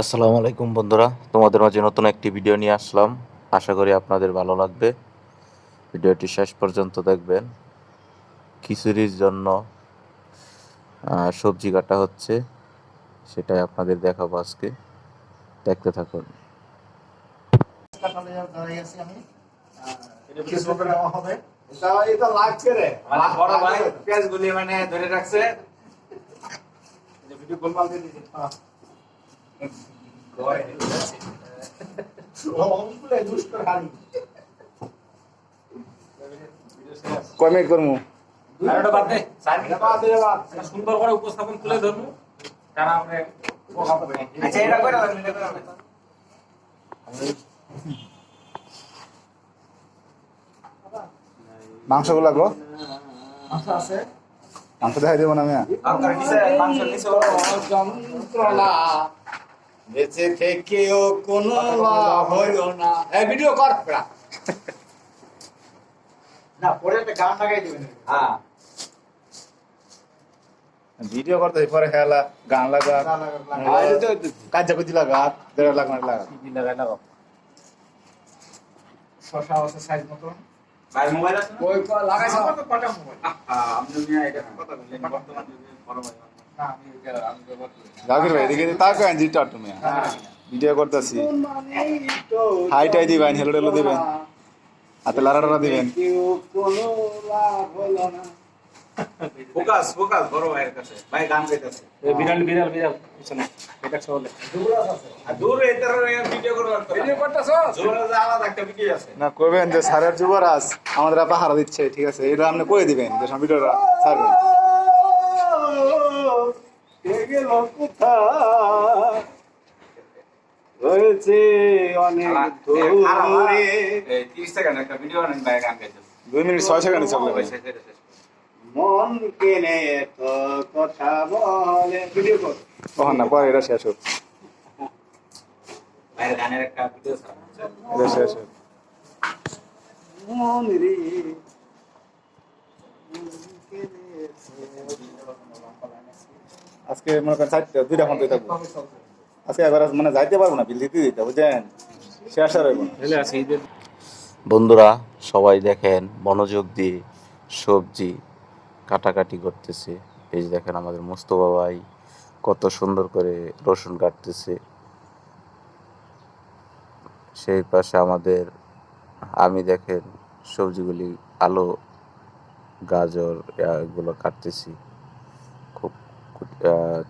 আসসালামু আলাইকুম বন্ধুরা তোমাদের মাঝে নতুন একটি ভিডিও নিয়ে আসলাম। আশা করি আপনাদের ভালো লাগবে। ভিডিওটি শেষ পর্যন্ত দেখবেন। খিচুড়ির জন্য সবজি কাটা হচ্ছে সেটাই আপনাদের দেখাবো আজকে। দেখতে থাকুন। কাটালে দাঁড়াই আছি আমি কিছু দেওয়া হবে এটা এটা লাগছে রে বড় ভাই পেঁয়াজ গুলি ধরে রাখছে যে ভিডিও কয় মিনিট করমু আর ওটা বাদ দে চার মিনিট এটা বাদ দে বাদ একটা সুন্দর করে উপস্থাপন তুলে ধরবো। তারা আমরা আচ্ছা এটা করে এটা করে মাংসগুলা গো আচ্ছা আছে। মাংস দেখাই দেবো না আমি বেঁচে থেকেও কোনো লাভ হইল না। এই ভিডিও কর না পরে একটা গান লাগাই দিবেন। হ্যাঁ। ভিডিও করতে পরে খেলা গান লাগা। কাজ করতে লাগা। দেড় লাখ মিনিট লাগা কি লাগাই লাগাও। শশা আছে সাইজ মতন। ভাই মোবাইল আছে ওই লাগাইছে মোবাইল আহা, আপনি নিয়ে এটা কথা বললেন। বর্তমান যুগে বড় ভাই। জাকির ভাই এদিকে জিটা তুমি ভিডিও করতেছি। হাই টাই দিবেন হেলো টেলো দিবেন। হাতে লারা টারা দিবেন। ফোকাস ফোকাস বড় ভাইয়ের কাছে। ভাই গান গাইতেছে। বিড়াল বিড়াল বিড়াল। পিছনে। এটা চলে দুবরাজ আছে আর দূর এটার ভিডিও করবার ভিডিও করতেছ? জোরে আলাদা একটা ভিডিও আছে। না করবেন যে স্যারের যুবরাজ আমাদের পাহারা দিচ্ছে ঠিক আছে? এটা আপনি করে দিবেন? যে সব ভিডিওটা ছাড়বেন গেল কোথায় হয়েছে অনেক দূরে এই 30 সেকেন্ড একটা ভিডিও বানান ভাই গান গাইতেছে দুই মিনিট ছয় সেকেন্ড মন কেনে এত কথা বলে। ভিডিও কর। তখন না পরে এটা শেষ হোক। গানের একটা ভিডিও এটা শেষ হোক। মন রে আজকে মনে করেন চারটা দুইটা ফোন দিয়ে থাকব। আজকে এবার মানে যাইতে পারব না বিল দিতে দিতে হইব না। বন্ধুরা সবাই দেখেন মনোযোগ দিয়ে সবজি কাটাকাটি করতেছে। এই যে দেখেন আমাদের মোস্তফা ভাই কত সুন্দর করে রসুন কাটতেছে। সেই পাশে আমাদের আমি দেখেন সবজিগুলি আলু গাজর এগুলো কাটতেছি।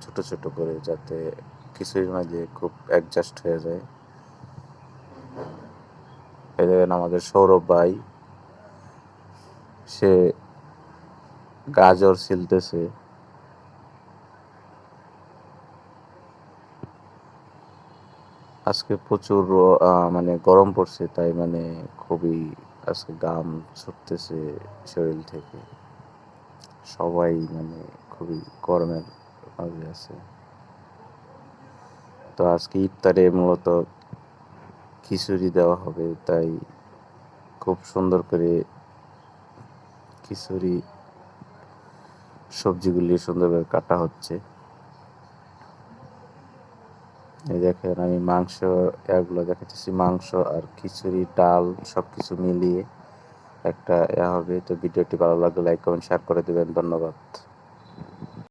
ছোট ছোট করে যাতে খিচুড়ির মাঝে খুব অ্যাডজাস্ট হয়ে যায়। দেখেন আমাদের সৌরভ ভাই, সে গাজর ছিলতেছে। আজকে প্রচুর মানে গরম পড়ছে, তাই মানে খুবই আজকে গাম ছুটতেছে শরীর থেকে। সবাই মানে খুবই গরমের মাঝে আছে তো আজকে ইফতারে মূলত খিচুড়ি দেওয়া হবে, তাই খুব সুন্দর করে খিচুড়ি সবজিগুলি সুন্দরভাবে কাটা হচ্ছে। এই দেখেন আমি মাংস, এগুলো দেখাচ্ছি, মাংস আর খিচুড়ি, ডাল সব কিছু মিলিয়ে একটা এ হবে। তো ভিডিওটি ভালো লাগলে লাইক, কমেন্ট শেয়ার করে দেবেন। ধন্যবাদ।